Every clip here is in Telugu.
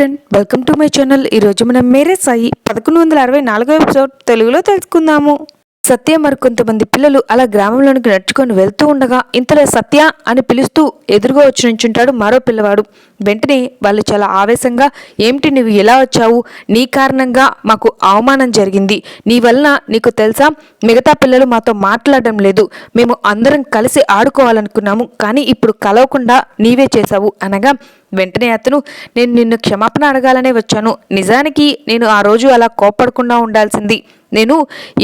Friend welcome to my channel. ఈరోజు మనం మేరే సాయి పదకొండు వందల అరవై నాలుగో ఎపిసోడ్ తెలుగులో తెలుసుకుందాము. సత్య మరి కొంతమంది పిల్లలు అలా గ్రామంలోనికి నడుచుకొని వెళ్తూ ఉండగా ఇంతలో సత్య అని పిలుస్తూ ఎదురుగా వచ్చి నుంచుంటాడు మరో పిల్లవాడు. వెంటనే వాళ్ళు చాలా ఆవేశంగా ఏమిటి నువ్వు ఎలా వచ్చావు? నీ కారణంగా మాకు అవమానం జరిగింది. నీ వలన నీకు తెలుసా? మిగతా పిల్లలు మాతో మాట్లాడడం లేదు. మేము అందరం కలిసి ఆడుకోవాలనుకున్నాము. కానీ ఇప్పుడు కలవకుండా నీవే చేశావు. అనగా వెంటనే అతను నేను నిన్ను క్షమాపణ అడగాలనే వచ్చాను. నిజానికి నేను ఆ రోజు అలా కోపడకుండా ఉండాల్సింది. నేను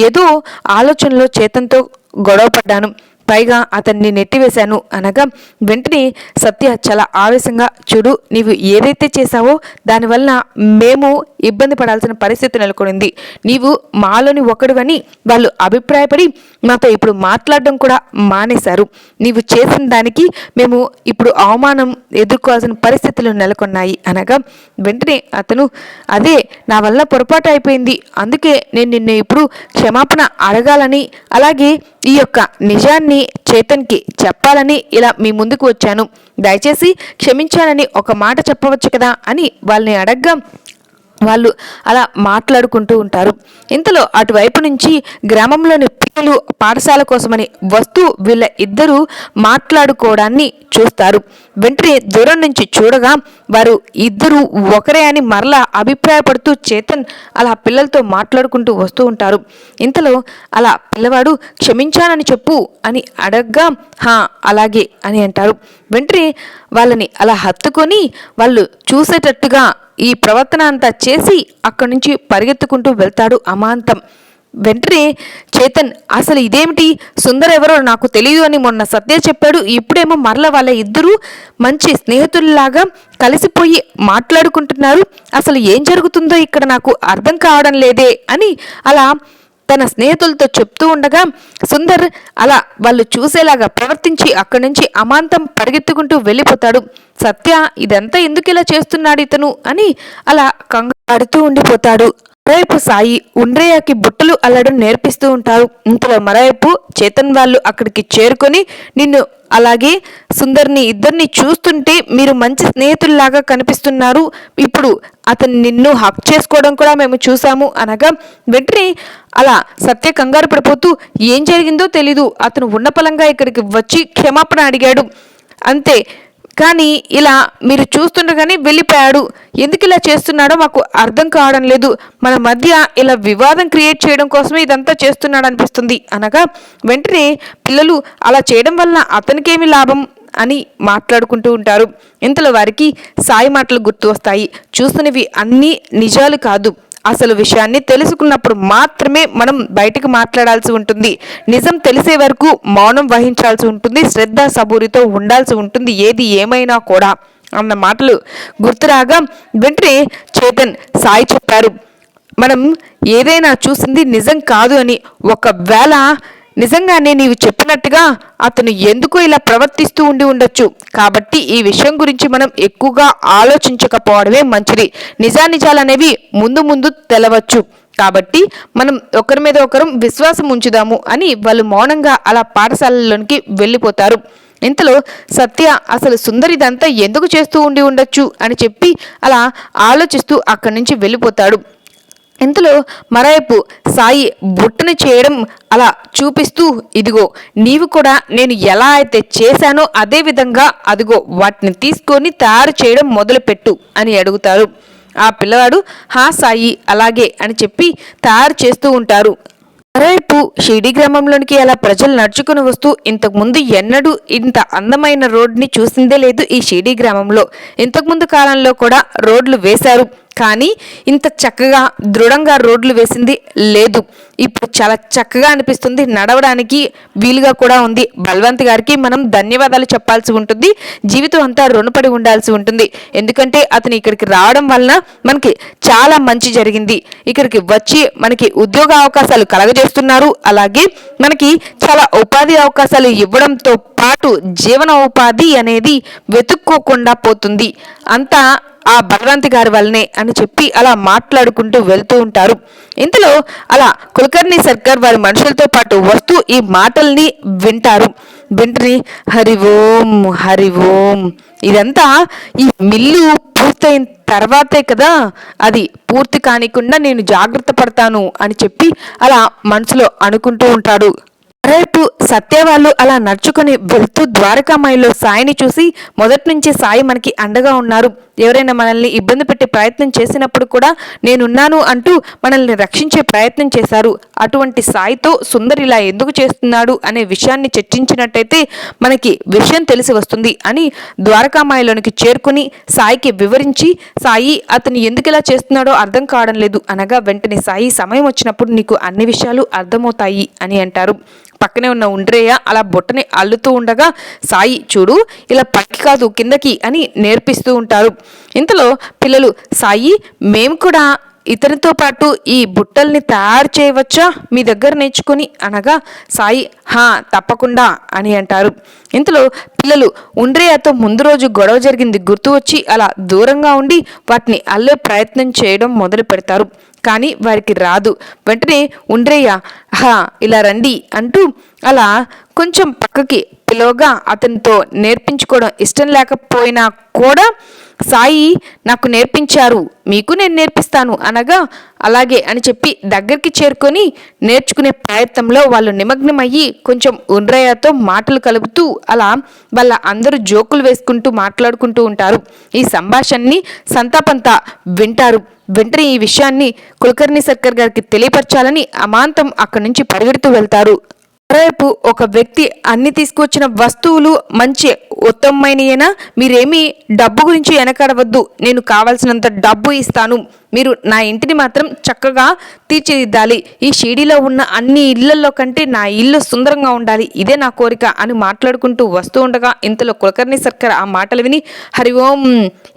ఏదో ఆలోచనలో చేతంతో గొడవ పడ్డాను పైగా అతన్ని నెట్టివేశాను అనగా వెంటనే సత్య చాలా ఆవేశంగా చూడు నీవు ఏదైతే చేశావో దానివల్ల మేము ఇబ్బంది పడాల్సిన పరిస్థితి నెలకొనింది. నీవు మాలోని ఒకడువని వాళ్ళు అభిప్రాయపడి మాతో ఇప్పుడు మాట్లాడడం కూడా మానేశారు. నీవు చేసిన దానికి మేము ఇప్పుడు అవమానం ఎదుర్కోవాల్సిన పరిస్థితులు నెలకొన్నాయి అనగా వెంటనే అతను అదే నా వల్ల పొరపాటు అయిపోయింది. అందుకే నేను నిన్ను ఇప్పుడు క్షమాపణ అడగాలని అలాగే ఈ యొక్క నిజాన్ని చేతన్కి చెప్పాలని ఇలా మీ ముందుకు వచ్చాను. దయచేసి క్షమించాలని ఒక మాట చెప్పవచ్చు కదా అని వాళ్ళని అడగ్గా. వాళ్ళు అలా మాట్లాడుకుంటూ ఉంటారు. ఇంతలో అటువైపు నుంచి గ్రామంలోని పిల్లలు పాఠశాల కోసమని వస్తూ వీళ్ళ ఇద్దరూ మాట్లాడుకోవడాన్ని చూస్తారు. వెంటనే దూరం నుంచి చూడగా వారు ఇద్దరు ఒకరే అని మరలా అభిప్రాయపడుతూ చేతన్ అలా పిల్లలతో మాట్లాడుకుంటూ వస్తూ ఉంటారు. ఇంతలో అలా పిల్లవాడు క్షమించానని చెప్పు అని అడగ్గా హా అలాగే అని అంటారు. వెంటనే వాళ్ళని అలా హత్తుకొని వాళ్ళు చూసేటట్టుగా ఈ ప్రవర్తన అంతా చేసి అక్కడి నుంచి పరిగెత్తుకుంటూ వెళ్తాడు అమాంతం. వెంటనే చేతన్ అసలు ఇదేమిటి? సుందర్ ఎవరో నాకు తెలియదు అని మొన్న సత్య చెప్పాడు. ఇప్పుడేమో మరల వాళ్ళ ఇద్దరూ మంచి స్నేహితుల్లాగా కలిసిపోయి మాట్లాడుకుంటున్నారు. అసలు ఏం జరుగుతుందో ఇక్కడ నాకు అర్థం కావడం లేదే అని అలా తన స్నేహితులతో చెప్తూ ఉండగా సుందర్ అలా వాళ్ళు చూసేలాగా ప్రవర్తించి అక్కడి నుంచి అమాంతం పరిగెత్తుకుంటూ వెళ్ళిపోతాడు. సత్య ఇదంతా ఎందుకు ఇలా చేస్తున్నాడు ఇతను? అని అలా కంగారుతూ ఉండిపోతాడు. మరోవైపు సాయి ఉండ్రయ్యకి బుట్టలు అల్లడం నేర్పిస్తూ ఉంటారు. ఇంతలో మరోవైపు చేతన్ వాళ్ళు అక్కడికి చేరుకొని నిన్ను అలాగే సుందర్ని ఇద్దరిని చూస్తుంటే మీరు మంచి స్నేహితుల్లాగా కనిపిస్తున్నారు. ఇప్పుడు అతను నిన్ను హక్ చేసుకోవడం కూడా మేము చూసాము అనగా వెంటనే అలా సత్య కంగారు పడిపోతూ ఏం జరిగిందో తెలీదు. అతను ఉన్నపలంగా ఇక్కడికి వచ్చి క్షమాపణ అడిగాడు. అంతే. కానీ ఇలా మీరు చూస్తుండగానే వెళ్ళిపోయాడు. ఎందుకు ఇలా చేస్తున్నాడో మాకు అర్థం కావడం లేదు. మన మధ్య ఇలా వివాదం క్రియేట్ చేయడం కోసమే ఇదంతా చేస్తున్నాడు అనిపిస్తుంది. అనగా వెంటనే పిల్లలు అలా చేయడం వల్ల అతనికేమి లాభం అని మాట్లాడుకుంటూ ఉంటారు. ఇంతలో వారికి సాయి మాటలు గుర్తు వస్తాయి. చూస్తున్నవి అన్నీ నిజాలు కాదు. అసలు విషయాన్ని తెలుసుకున్నప్పుడు మాత్రమే మనం బయటకు మాట్లాడాల్సి ఉంటుంది. నిజం తెలిసే వరకు మౌనం వహించాల్సి ఉంటుంది. శ్రద్ధ సబూరితో ఉండాల్సి ఉంటుంది. ఏది ఏమైనా కూడా అన్న మాటలు గుర్తురాగా వెంటనే చేతన్ సాయి చెప్పారు. మనం ఏదైనా చూసింది నిజం కాదు అని ఒకవేళ నిజంగానే నీవు చెప్పినట్టుగా అతను ఎందుకు ఇలా ప్రవర్తిస్తూ ఉండి ఉండొచ్చు? కాబట్టి ఈ విషయం గురించి మనం ఎక్కువగా ఆలోచించకపోవడమే మంచిది. నిజానిజాలనేవి ముందు ముందు తెలవచ్చు. కాబట్టి మనం ఒకరి మీద ఒకరం విశ్వాసం ఉంచుదాము అని వాళ్ళు మౌనంగా అలా పాఠశాలలోనికి వెళ్ళిపోతారు. ఇంతలో సత్య అసలు సుందరిదంతా ఎందుకు చేస్తూ ఉండి ఉండొచ్చు అని చెప్పి అలా ఆలోచిస్తూ అక్కడి నుంచి వెళ్ళిపోతాడు. ఇంతలో మరోవైపు సాయి బుట్టను చేయడం అలా చూపిస్తూ ఇదిగో నీవు కూడా నేను ఎలా అయితే చేశానో అదే విధంగా అదిగో వాటిని తీసుకొని తయారు చేయడం మొదలుపెట్టు అని అడుగుతారు. ఆ పిల్లవాడు హా సాయి అలాగే అని చెప్పి తయారు చేస్తూ ఉంటారు. వైపు షిరిడి గ్రామంలోనికి అలా ప్రజలు నడుచుకుని వస్తూ ఇంతకుముందు ఎన్నడూ ఇంత అందమైన రోడ్ని చూసిందే లేదు ఈ షిరిడి గ్రామంలో. ఇంతకుముందు కాలంలో కూడా రోడ్లు వేశారు. కానీ ఇంత చక్కగా దృఢంగా రోడ్లు వేసింది లేదు. ఇప్పుడు చాలా చక్కగా అనిపిస్తుంది. నడవడానికి వీలుగా కూడా ఉంది. బల్వంత్ గారికి మనం ధన్యవాదాలు చెప్పాల్సి ఉంటుంది. జీవితం అంతా రుణపడి ఉండాల్సి ఉంటుంది. ఎందుకంటే అతను ఇక్కడికి రావడం వలన మనకి చాలా మంచి జరిగింది. ఇక్కడికి వచ్చి మనకి ఉద్యోగ అవకాశాలు కలగజేస్తున్నారు. అలాగే మనకి చాలా ఉపాధి అవకాశాలు ఇవ్వడంతో పాటు జీవన ఉపాధి అనేది వెతుక్కోకుండా పోతుంది. అంతా ఆ బలవంతి గారి వల్లనే అని చెప్పి అలా మాట్లాడుకుంటూ వెళ్తూ ఉంటారు. ఇంతలో అలా కులకర్ణి సర్కార్ వారి మనుషులతో పాటు వస్తూ ఈ మాటల్ని వింటారు. వింటని హరి ఓం హరి ఓం. ఇదంతా ఈ మిల్లు పూర్తయిన తర్వాతే కదా అది పూర్తి కానికుండా నేను జాగ్రత్త పడతాను అని చెప్పి అలా మనసులో అనుకుంటూ ఉంటాడు. రేపు సత్య వాళ్ళు అలా నడుచుకుని వెళ్తూ ద్వారకామాయిలో సాయిని చూసి మొదటి నుంచి సాయి మనకి అండగా ఉన్నారు. ఎవరైనా మనల్ని ఇబ్బంది పెట్టే ప్రయత్నం చేసినప్పుడు కూడా నేనున్నాను అంటూ మనల్ని రక్షించే ప్రయత్నం చేశారు. అటువంటి సాయితో సుందర్ ఇలా ఎందుకు చేస్తున్నాడు అనే విషయాన్ని చర్చించినట్టయితే మనకి విషయం తెలిసి వస్తుంది అని ద్వారకామాయిలోనికి చేరుకుని సాయికి వివరించి సాయి అతను ఎందుకు ఇలా చేస్తున్నాడో అర్థం కావడం లేదు. అనగా వెంటనే సాయి సమయం వచ్చినప్పుడు నీకు అన్ని విషయాలు అర్థమవుతాయి అని అంటారు. పక్కనే ఉన్న ఉండ్రేయ అలా బొట్టని అల్లుతూ ఉండగా సాయి చూడు ఇలా పక్కి కాదు కిందకి అని నేర్పిస్తూ ఉంటారు. ఇంతలో పిల్లలు సాయి మేము కూడా ఇతనితో పాటు ఈ బుట్టల్ని తయారు చేయవచ్చా? మీ దగ్గర నేర్చుకుని అనగా సాయి హా తప్పకుండా అని అంటారు. ఇంతలో పిల్లలు ఉండ్రేయతో ముందు రోజు గొడవ జరిగింది గుర్తు వచ్చి అలా దూరంగా ఉండి వాటిని అల్లే ప్రయత్నం చేయడం మొదలు పెడతారు. కానీ వారికి రాదు. వెంటనే ఉండ్రయ్య హా ఇలా రండి అంటూ అలా కొంచెం పక్కకి పిలువగా అతనితో నేర్పించుకోవడం ఇష్టం లేకపోయినా కూడా సాయి నాకు నేర్పించారు మీకు నేను నేర్పిస్తాను అనగా అలాగే అని చెప్పి దగ్గరికి చేరుకొని నేర్చుకునే ప్రయత్నంలో వాళ్ళు నిమగ్నమయ్యి కొంచెం ఉండ్రయ్యతో మాటలు కలుపుతూ అలా వాళ్ళ అందరూ జోకులు వేసుకుంటూ మాట్లాడుకుంటూ ఉంటారు. ఈ సంభాషణని సంతాపంతా వింటారు. వెంటనే ఈ విషయాన్ని కులకర్ణి సర్కర్ గారికి తెలియపరచాలని అమాంతం అక్కడి నుంచి పరిగెడుతూ వెళ్తారు. రేపు ఒక వ్యక్తి అన్ని తీసుకొచ్చిన వస్తువులు మంచి ఉత్తమమైనయేనా? మీరేమీ డబ్బు గురించి వెనకాడవద్దు నేను కావాల్సినంత డబ్బు ఇస్తాను. మీరు నా ఇంటిని మాత్రం చక్కగా తీర్చిదిద్దాలి. ఈ షీడీలో ఉన్న అన్ని ఇళ్ళలో కంటే నా ఇల్లు సుందరంగా ఉండాలి. ఇదే నా కోరిక అని మాట్లాడుకుంటూ వస్తూ ఉండగా ఇంతలో కులకర్ణి సర్కార్ ఆ మాటలు విని హరి ఓం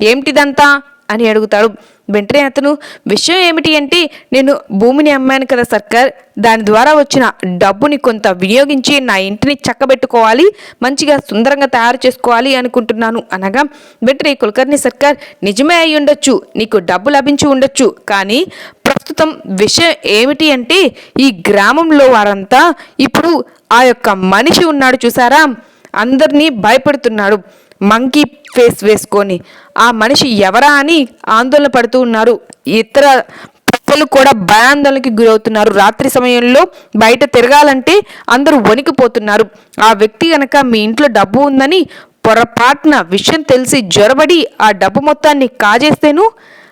ఏమిటిదంతా అని అడుగుతాడు. వెంటనే అతను విషయం ఏమిటి అంటే నేను భూమిని అమ్మాను కదా సర్కార్ దాని ద్వారా వచ్చిన డబ్బుని కొంత వినియోగించి నా ఇంటిని చక్కబెట్టుకోవాలి మంచిగా సుందరంగా తయారు చేసుకోవాలి అనుకుంటున్నాను. అనగా వెంటనే కులకర్ణి సర్కార్ నిజమే అయి ఉండొచ్చు నీకు డబ్బు లభించి ఉండొచ్చు కానీ ప్రస్తుతం విషయం ఏమిటి అంటే ఈ గ్రామంలో వారంతా ఇప్పుడు ఆ యొక్క మనిషి ఉన్నాడు చూసారా అందరినీ భయపడుతున్నాడు. మంకీ ఫేస్ వేసుకొని ఆ మనిషి ఎవరా అని ఆందోళన పడుతూ ఉన్నారు. ఇతర ప్రజలు కూడా భయాందోళనకి గురవుతున్నారు. రాత్రి సమయంలో బయట తిరగాలంటే అందరూ వణికిపోతున్నారు. ఆ వ్యక్తి కనుక మీ ఇంట్లో డబ్బు ఉందని పొరపాటున విషయం తెలిసి జ్వరబడి ఆ డబ్బు మొత్తాన్ని కాజేస్తేను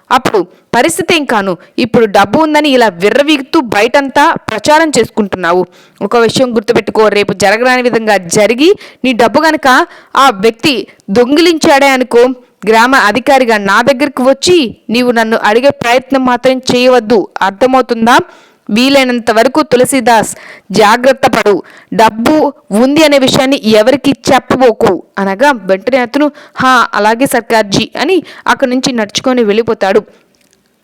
అప్పుడు పరిస్థితి ఏం కాను? ఇప్పుడు డబ్బు ఉందని ఇలా విర్రవీగుతూ బయటంతా ప్రచారం చేసుకుంటున్నావు. ఒక విషయం గుర్తుపెట్టుకో రేపు జరగరాని విధంగా జరిగి నీ డబ్బు గనక ఆ వ్యక్తి దొంగిలించాడే అనుకో గ్రామ అధికారిగా నా దగ్గరికి వచ్చి నీవు నన్ను అడిగే ప్రయత్నం మాత్రం చేయవద్దు. అర్థమవుతుందా? వీలైనంత వరకు తులసిదాస్ జాగ్రత్త పడు. డబ్బు ఉంది అనే విషయాన్ని ఎవరికి చెప్పబోకు? అనగా వెంటనే అతను హా అలాగే సర్కార్జీ అని అక్కడి నుంచి నడుచుకొని వెళ్ళిపోతాడు.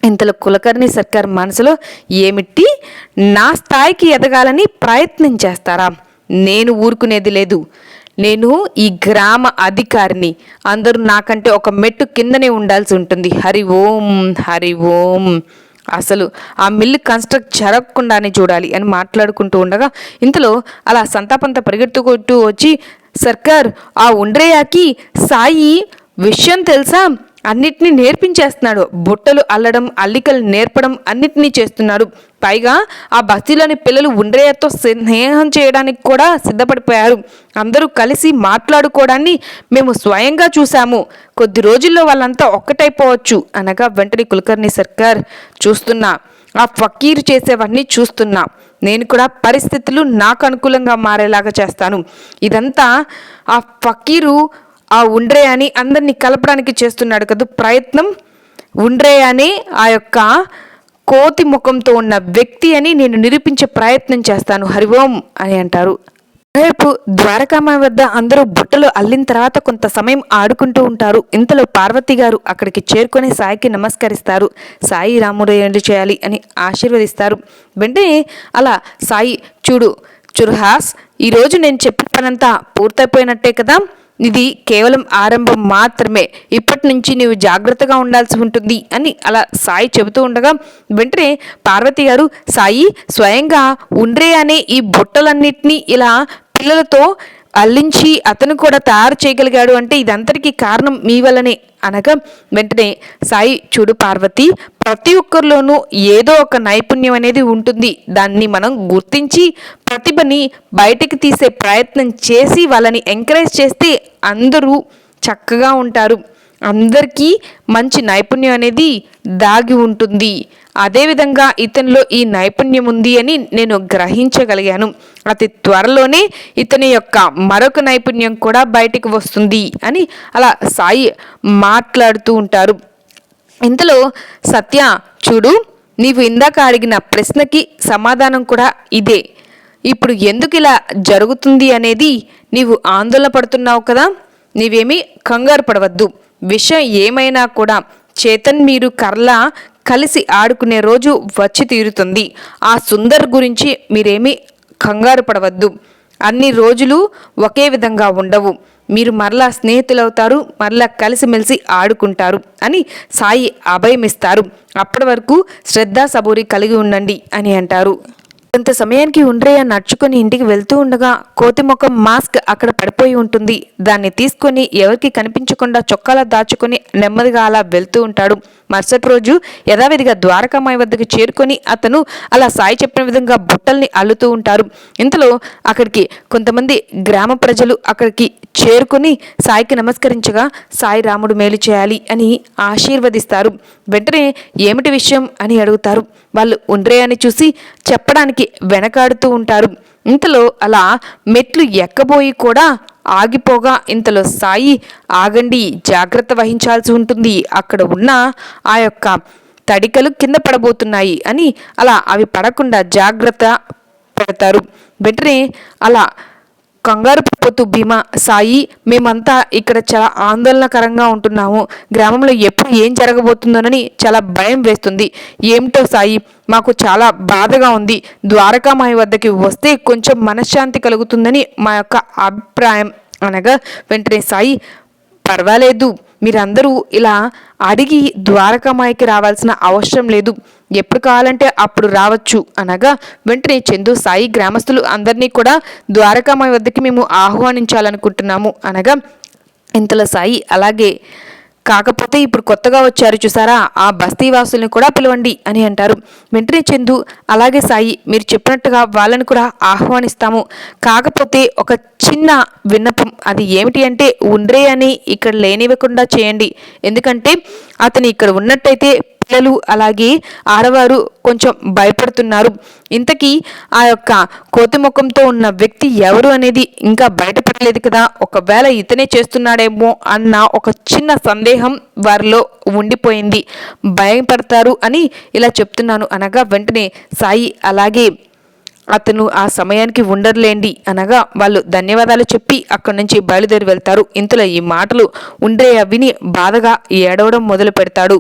ఇంతలో కులకర్ణి సర్కార్ మనసులో ఏమిటి? నా స్థాయికి ఎదగాలని ప్రయత్నం చేస్తారా? నేను ఊరుకునేది లేదు. నేను ఈ గ్రామ అధికారిని. అందరూ నాకంటే ఒక మెట్టు కిందనే ఉండాల్సి ఉంటుంది. హరి ఓం హరి ఓం. అసలు ఆ మిల్లు కన్స్ట్రక్ట్ జరగకుండానే చూడాలి అని మాట్లాడుకుంటూ ఉండగా ఇంతలో అలా సంతాపంతా పరిగెత్తుకుంటూ వచ్చి సర్కార్ ఆ ఉండ్రేయాకి సాయి విషయం తెలుసా? అన్నిటినీ నేర్పించేస్తున్నాడు. బుట్టలు అల్లడం అల్లికలు నేర్పడం అన్నిటినీ చేస్తున్నాడు. పైగా ఆ బస్తీలోని పిల్లలు ఉండ్రేయతో స్నేహం చేయడానికి కూడా సిద్ధపడిపోయారు. అందరూ కలిసి మాట్లాడుకోవడాన్ని మేము స్వయంగా చూసాము కొద్ది రోజుల్లో వాళ్ళంతా ఒక్కటైపోవచ్చు అనగా వెంటనే కులకర్ణి సర్కార్ చూస్తున్నా. ఆ ఫకీరు చేసేవన్నీ చూస్తున్నా. నేను కూడా పరిస్థితులు నాకు అనుకూలంగా మారేలాగా చేస్తాను. ఇదంతా ఆ ఫకీరు ఆ ఉండ్రే అని అందరినీ కలపడానికి చేస్తున్నాడు కదా. ప్రయత్నం ఉండ్రే అని ఆ యొక్క కోతి ముఖంతో ఉన్న వ్యక్తి అని నేను నిరూపించే ప్రయత్నం చేస్తాను. హరి అని అంటారు. రేపు ద్వారకామ వద్ద అందరూ బుట్టలు అల్లిన తర్వాత కొంత సమయం ఆడుకుంటూ ఉంటారు. ఇంతలో పార్వతి గారు అక్కడికి చేరుకొని సాయికి నమస్కరిస్తారు. సాయి రాముడు ఏంటి చేయాలి అని ఆశీర్వదిస్తారు. వెంటనే అలా సాయి చూడు చుర్హాస్ ఈరోజు నేను చెప్పిన పనంతా పూర్తయిపోయినట్టే కదా? ఇది కేవలం ఆరంభం మాత్రమే. ఇప్పటి నుంచి నీవు జాగ్రత్తగా ఉండాల్సి ఉంటుంది అని అలా సాయి చెబుతూ ఉండగా వెంటనే పార్వతి గారు సాయి స్వయంగా ఉండ్రే అనే ఈ బుట్టలన్నిటినీ ఇలా పిల్లలతో అల్లించి అతను కూడా తయారు చేయగలిగాడు అంటే ఇదంతటికీ కారణం మీ వల్లనే అనగా వెంటనే సాయి చూడు పార్వతి ప్రతి ఒక్కరిలోనూ ఏదో ఒక నైపుణ్యం అనేది ఉంటుంది. దాన్ని మనం గుర్తించి ప్రతిభని బయటకు తీసే ప్రయత్నం చేసి వాళ్ళని ఎంకరేజ్ చేస్తే అందరూ చక్కగా ఉంటారు. అందరికీ మంచి నైపుణ్యం అనేది దాగి ఉంటుంది. అదేవిధంగా ఇతనిలో ఈ నైపుణ్యం ఉంది అని నేను గ్రహించగలిగాను. అతి త్వరలోనే ఇతని యొక్క మరొక నైపుణ్యం కూడా బయటికి వస్తుంది అని అలా సాయి మాట్లాడుతూ ఉంటారు. ఇంతలో సత్య చూడు నీవు ఇందాక అడిగిన ప్రశ్నకి సమాధానం కూడా ఇదే. ఇప్పుడు ఎందుకు ఇలా జరుగుతుంది అనేది నీవు ఆందోళన పడుతున్నావు కదా? నీవేమీ కంగారు పడవద్దు. విషయం ఏమైనా కూడా. చేతన్ మీరు కర్ల కలిసి ఆడుకునే రోజు వచ్చి తీరుతుంది. ఆ సుందర్ గురించి మీరేమీ కంగారు పడవద్దు. అన్ని రోజులు ఒకే విధంగా ఉండవు. మీరు మరలా స్నేహితులవుతారు మరలా కలిసిమెలిసి ఆడుకుంటారు అని సాయి అభయమిస్తారు. అప్పటి వరకు శ్రద్ధ సబూరి కలిగి ఉండండి అని అంటారు. కొంత సమయానికి ఉండ్రయ్య నడుచుకుని ఇంటికి వెళ్తూ ఉండగా కోతి ముఖం మాస్క్ అక్కడ పడిపోయి ఉంటుంది. దాన్ని తీసుకొని ఎవరికి కనిపించకుండా చొక్కాలా దాచుకొని నెమ్మదిగా అలా వెళ్తూ ఉంటాడు. మరుసటి రోజు యథావిధిగా ద్వారకామాయి వద్దకు చేరుకొని అతను అలా సాయి చెప్పిన విధంగా బుట్టల్ని అల్లుతూ ఉంటారు. ఇంతలో అక్కడికి కొంతమంది గ్రామ ప్రజలు అక్కడికి చేరుకొని సాయికి నమస్కరించగా సాయి రాముడు మేలు చేయాలి అని ఆశీర్వదిస్తారు. వెంటనే ఏమిటి విషయం? అని అడుగుతారు. వాళ్ళు ఉండ్రే అని చూసి చెప్పడానికి వెనకాడుతూ ఉంటారు. ఇంతలో అలా మెట్లు ఎక్కబోయి కూడా ఆగిపోగా ఇంతలో సాయి ఆగండి జాగ్రత్త వహించాల్సి ఉంటుంది. అక్కడ ఉన్న ఆ యొక్క తడికలు కింద పడబోతున్నాయి అని అలా అవి పడకుండా జాగ్రత్త పెడతారు. వెంటనే అలా కంగారు పడిపోతూ భీమా సాయి మేమంతా ఇక్కడ చాలా ఆందోళనకరంగా ఉంటున్నాము. గ్రామంలో ఎప్పుడు ఏం జరగబోతుందోనని చాలా భయం వేస్తుంది. ఏమిటో సాయి మాకు చాలా బాధగా ఉంది. ద్వారకామాయి వద్దకి వస్తే కొంచెం మనశ్శాంతి కలుగుతుందని మా యొక్క అభిప్రాయం. అనగా వెంటనే సాయి పర్వాలేదు. మీరందరూ ఇలా అడిగి ద్వారకామాయికి రావాల్సిన అవసరం లేదు. ఎప్పుడు కావాలంటే అప్పుడు రావచ్చు. అనగా వెంటనే చందు సాయి గ్రామస్తులు అందరినీ కూడా ద్వారకామాయి వద్దకి మేము ఆహ్వానించాలనుకుంటున్నాము. అనగా ఇంతలో సాయి అలాగే కాకపోతే ఇప్పుడు కొత్తగా వచ్చారు చూసారా? ఆ బస్తీవాసుల్ని కూడా పిలవండి అని అంటారు. వెంటనే చందు అలాగే సాయి మీరు చెప్పినట్టుగా వాళ్ళని కూడా ఆహ్వానిస్తాము. కాకపోతే ఒక చిన్న విన్నపం అది ఏమిటి అంటే ఉండ్రే అని ఇక్కడ లేనివ్వకుండా చేయండి. ఎందుకంటే అతను ఇక్కడ ఉన్నట్టయితే పిల్లలు అలాగే ఆడవారు కొంచెం భయపడుతున్నారు. ఇంతకీ ఆ యొక్క కోతి ముఖంతో ఉన్న వ్యక్తి ఎవరు అనేది ఇంకా బయటపడలేదు కదా. ఒకవేళ ఇతనే చేస్తున్నాడేమో అన్న ఒక చిన్న సందేహం వారిలో ఉండిపోయింది. భయపడతారు అని ఇలా చెప్తున్నాను అనగా వెంటనే సాయి అలాగే అతను ఆ సమయానికి ఉండర్లేండి అనగా వాళ్ళు ధన్యవాదాలు చెప్పి అక్కడి నుంచి బయలుదేరి వెళ్తారు. ఇంతలో ఈ మాటలు ఉండే విని బాధగా ఏడవడం మొదలు పెడతాడు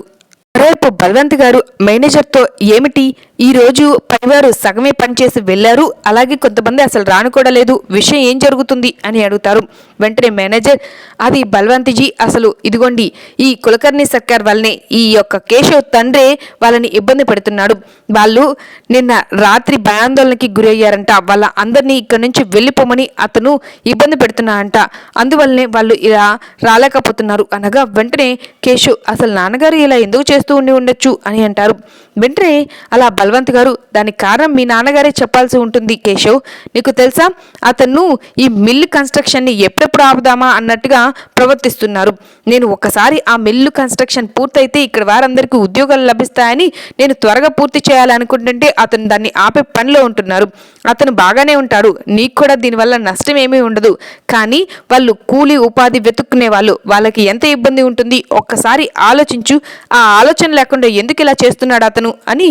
మరోవైపు బలవంత్ గారు మేనేజర్తో ఏమిటి ఈ రోజు పనివారు సగమే పనిచేసి వెళ్ళారు. అలాగే కొంతమంది అసలు రాను కూడా లేదు. విషయం ఏం జరుగుతుంది అని అడుగుతారు. వెంటనే మేనేజర్ అది బల్వంతిజీ అసలు ఇదిగోండి ఈ కులకర్ణి సర్కార్ వల్లనే ఈ యొక్క కేశవ్ తండ్రే వాళ్ళని ఇబ్బంది పెడుతున్నాడు. వాళ్ళు నిన్న రాత్రి భయాందోళనకి గురయ్యారంట. వాళ్ళ అందరినీ ఇక్కడి నుంచి వెళ్ళిపోమని అతను ఇబ్బంది పెడుతున్నారంట అందువల్లనే వాళ్ళు ఇలా రాలేకపోతున్నారు. అనగా వెంటనే కేశవ్ అసలు నాన్నగారు ఇలా ఎందుకు చేస్తూ ఉండి ఉండొచ్చు? అని అంటారు. వెంటనే అలా బల్వంత్ గారు దానికి కారణం మీ నాన్నగారే చెప్పాల్సి ఉంటుంది కేశవ్. నీకు తెలుసా? అతను ఈ మిల్లు కన్స్ట్రక్షన్ని ఎప్పుడెప్పుడు ఆపుదామా అన్నట్టుగా ప్రవర్తిస్తున్నారు. నేను ఒకసారి ఆ మిల్లు కన్స్ట్రక్షన్ పూర్తయితే ఇక్కడ వారందరికీ ఉద్యోగాలు లభిస్తాయని నేను త్వరగా పూర్తి చేయాలనుకుంటుంటే అతను దాన్ని ఆపే పనిలో ఉంటున్నారు. అతను బాగానే ఉంటాడు. నీకు కూడా దీనివల్ల నష్టం ఏమీ ఉండదు. కానీ వాళ్ళు కూలి ఉపాధి వెతుక్కునే వాళ్ళు. వాళ్ళకి ఎంత ఇబ్బంది ఉంటుంది? ఒక్కసారి ఆలోచించు. ఆ ఆలోచన లేకుండా ఎందుకు ఇలా చేస్తున్నాడు అతను అని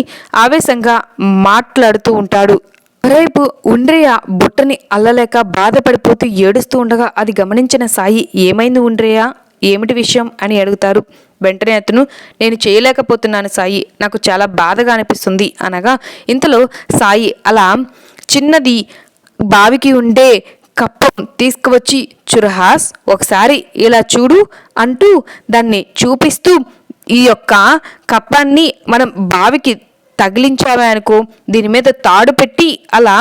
ఆవేశంగా మాట్లాడుతూ ఉంటాడు. మరోవైపు ఉండ్రయ్య బుట్టని అల్లలేక బాధపడిపోతూ ఏడుస్తూ ఉండగా అది గమనించిన సాయి ఏమైంది ఉండ్రయ్య ఏమిటి విషయం? అని అడుగుతారు. వెంటనే అతను నేను చేయలేకపోతున్నాను సాయి నాకు చాలా బాధగా అనిపిస్తుంది అనగా ఇంతలో సాయి అలా చిన్నది బావికి ఉండే కప్పం తీసుకువచ్చి చురహాస్ ఒకసారి ఇలా చూడు అంటూ దాన్ని చూపిస్తూ ఈ యొక్క కప్పాన్ని మనం బావికి తగిలించామే అనుకో దీని మీద తాడు పెట్టి అలా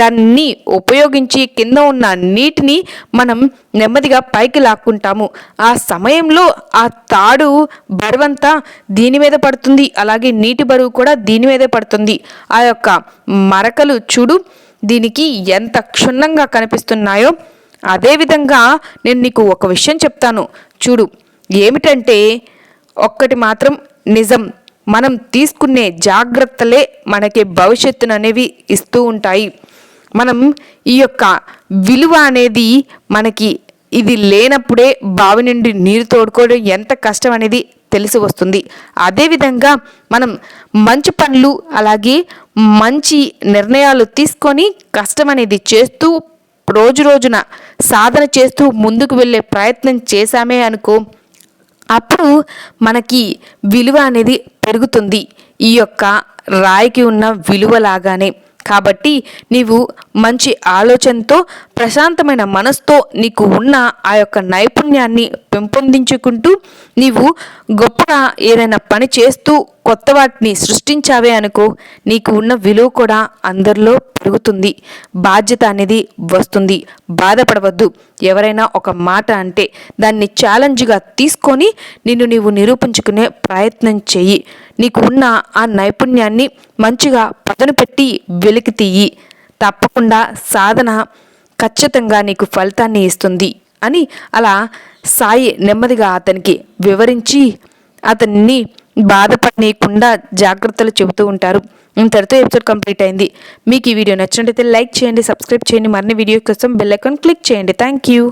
దాన్ని ఉపయోగించి కింద ఉన్న నీటిని మనం నెమ్మదిగా పైకి లాక్కుంటాము. ఆ సమయంలో ఆ తాడు బరువంతా దీని మీద పడుతుంది. అలాగే నీటి బరువు కూడా దీని మీదే పడుతుంది. ఆ యొక్క మరకలు చూడు దీనికి ఎంత క్షుణ్ణంగా కనిపిస్తున్నాయో. అదేవిధంగా నేను నీకు ఒక విషయం చెప్తాను. చూడు ఏమిటంటే ఒక్కటి మాత్రం నిజం. మనం తీసుకునే జాగ్రత్తలే మనకి భవిష్యత్తును అనేవి ఇస్తూ ఉంటాయి. మనం ఈ యొక్క విలువ అనేది మనకి ఇది లేనప్పుడే బావి నుండి నీరు తోడుకోవడం ఎంత కష్టం అనేది తెలిసి వస్తుంది. అదేవిధంగా మనం మంచి పనులు అలాగే మంచి నిర్ణయాలు తీసుకొని కష్టం అనేది చేస్తూ రోజు రోజున సాధన చేస్తూ ముందుకు వెళ్ళే ప్రయత్నం చేశామే అనుకో అప్పుడు మనకి విలువ అనేది పెరుగుతుంది. ఈ యొక్క రాయికి ఉన్న విలువ లాగానే కాబట్టి నీవు మంచి ఆలోచనతో ప్రశాంతమైన మనసుతో నీకు ఉన్న ఆ యొక్క నైపుణ్యాన్ని పెంపొందించుకుంటూ నీవు గొప్పగా ఏదైనా పని చేస్తూ కొత్త వాటిని సృష్టించావే అనుకో నీకు ఉన్న విలువ కూడా అందరిలో పెరుగుతుంది. బాధ్యత అనేది వస్తుంది. బాధపడవద్దు. ఎవరైనా ఒక మాట అంటే దాన్ని ఛాలెంజ్గా తీసుకొని నిన్ను నీవు నిరూపించుకునే ప్రయత్నం చెయ్యి. నీకు ఉన్న ఆ నైపుణ్యాన్ని మంచిగా పదను పెట్టి వెలికి తీయి. తప్పకుండా సాధన ఖచ్చితంగా నీకు ఫలితాన్ని ఇస్తుంది అని అలా సాయి నెమ్మదిగా అతనికి వివరించి అతన్ని బాధపడనీయకుండా జాగ్రత్తలు చెబుతూ ఉంటారు. ఇంతటితో ఎపిసోడ్ కంప్లీట్ అయింది. మీకు ఈ వీడియో నచ్చినట్లయితే లైక్ చేయండి సబ్స్క్రైబ్ చేయండి. మరిన్ని వీడియో కోసం బెల్ ఐకాన్ క్లిక్ చేయండి. Thank you